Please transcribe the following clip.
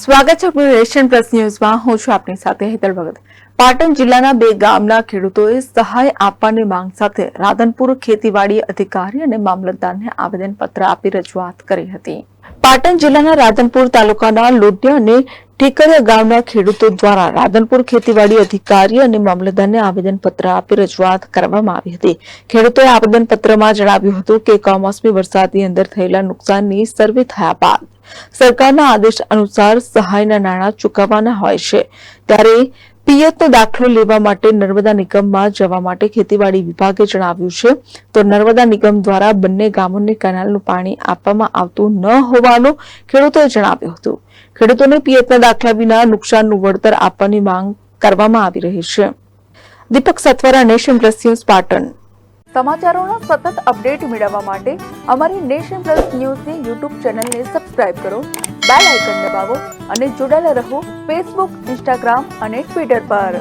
સ્વાગત છે આપણું રેશન પ્લસ ન્યૂઝમાં. હું છું આપની સાથે હેતલ ભગત. પાટણ જિલ્લાના બે ગામના ખેડૂતોએ સહાય આપવાની માંગ સાથે રાધનપુર ખેતીવાડી અધિકારી અને મામલતદારને આવેદનપત્ર આપી રજૂઆત કરી હતી. પાટણ જિલ્લાના રાધનપુર તાલુકાના લોઢિયા અને ઠીકરિયા ગામના ખેડૂતો દ્વારા રાધનપુર ખેતીવાડી અધિકારી અને મામલતદારને આવેદનપત્ર આપી રજૂઆત કરવામાં આવી હતી. ખેડૂતોએ આવેદનપત્રમાં જણાવ્યું હતું કે કમોસમી વરસાદની અંદર થયેલા નુકસાનની સર્વે થયા બાદ સરકારના આદેશ અનુસાર સહાયના નાણાં ચૂકવવાના હોય છે. ત્યારે પિયતનો દાખલો લેવા માટે નર્મદા નિગમમાં જવા માટે ખેતીવાડી વિભાગે જણાવ્યું છે. તો નર્મદા નિગમ દ્વારા બંને ગામોને કેનાલનું પાણી આપવામાં આવતું ન હોવાનું ખેડૂતોએ જણાવ્યું હતું. ખેડૂતોને પિયતના દાખલા વિના નુકસાનનું વળતર આપવાની માંગ કરવામાં આવી રહી છે. Deepak Satvara Nation Plus news, Patan. સમાચારોના સતત અપડેટ મેળવવા માટે અમારી નેશન પ્લસ ન્યૂઝની યુટ્યુબ ચેનલને સબસ્ક્રાઇબ કરો, બેલ આઇકન દબાવો અને જોડાયેલા રહો ફેસબુક, ઇન્સ્ટાગ્રામ અને ટ્વિટર પર.